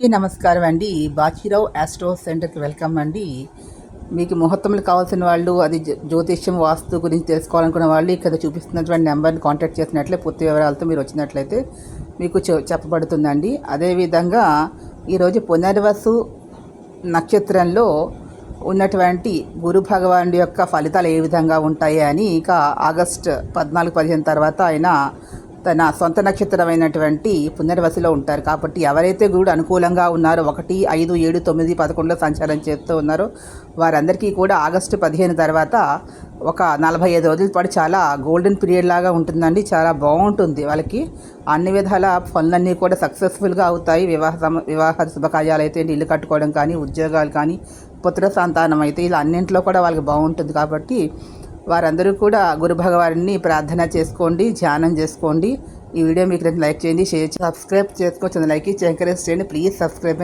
నమస్కారం అండి. బాచీరావు ఆస్ట్రో సెంటర్కి వెల్కమ్ అండి. మీకు ముహూర్తములు కావాల్సిన వాళ్ళు అది జ్యోతిష్యం వాస్తు గురించి తెలుసుకోవాలనుకున్న వాళ్ళు ఇక్కడ చూపిస్తున్నటువంటి నెంబర్ని కాంటాక్ట్ చేసినట్లే పూర్తి వివరాలతో మీరు వచ్చినట్లయితే మీకు చె- చెప్పబడుతుందండి. అదేవిధంగా ఈరోజు పునర్వసు నక్షత్రంలో ఉన్నటువంటి గురు భగవానుడి యొక్క ఫలితాలు ఏ విధంగా ఉంటాయి అని ఇంకా ఆగస్ట్ పద్నాలుగు పదిహేను తర్వాత ఆయన తన సొంత నక్షత్రమైనటువంటి పునర్వసిలో ఉంటారు. కాబట్టి ఎవరైతే గురుడు అనుకూలంగా ఉన్నారో ఒకటి ఐదు ఏడు తొమ్మిది పదకొండులో సంచారం చేస్తూ ఉన్నారో వారందరికీ కూడా ఆగస్టు పదిహేను తర్వాత ఒక నలభై ఐదు రోజుల పాటు చాలా గోల్డెన్ పీరియడ్ లాగా ఉంటుందండి. చాలా బాగుంటుంది వాళ్ళకి. అన్ని విధాల పనులన్నీ కూడా సక్సెస్ఫుల్గా అవుతాయి. వివాహ వివాహ శుభకార్యాలు అయితే ఇల్లు కట్టుకోవడం కానీ ఉద్యోగాలు కానీ పుత్ర సంతానం అయితే ఇలా అన్నింటిలో కూడా వాళ్ళకి బాగుంటుంది. కాబట్టి వారందరూ కూడా గురు భగవాన్ని ప్రార్థన చేసుకోండి ధ్యానం చేసుకోండి. ఈ వీడియో మీకు లైక్ చేయండి షేర్ చేయండి సబ్స్క్రైబ్ చేసుకోవచ్చు లైక్ ఇచ్చి ఎంకరేజ్ చేయండి. Please subscribe